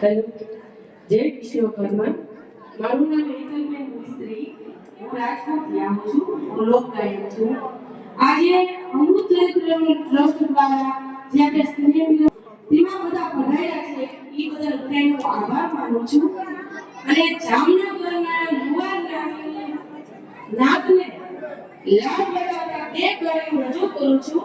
Hello જય વિશ્વકર્મા મારું નામ હેતલબેન હું રાજકોટ આવું છું. હું લોકગાયક છું. આજે અમૃત લેખની ટ્રસ્ટ દ્વારા જે આપણે સ્નેહ તેમાં બધા પધાર્યા છે, એ બદલ બધાનો આભાર માનું છું. અને જામનગરના યુવાનના નાદને લાભ બતાવતા બે ગાડીઓ રજૂ કરું છું.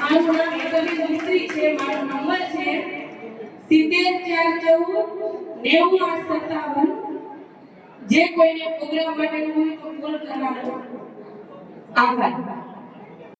મારું નામ હેતલબેન મિસ્ત્રી છે મારો નંબર છે સિત્તેર ચાર ચૌદ નેવું સત્તાવન જે કોઈને પ્રોગ્રામ માટેનું હોય તો કોલ કરવાનો. આભાર.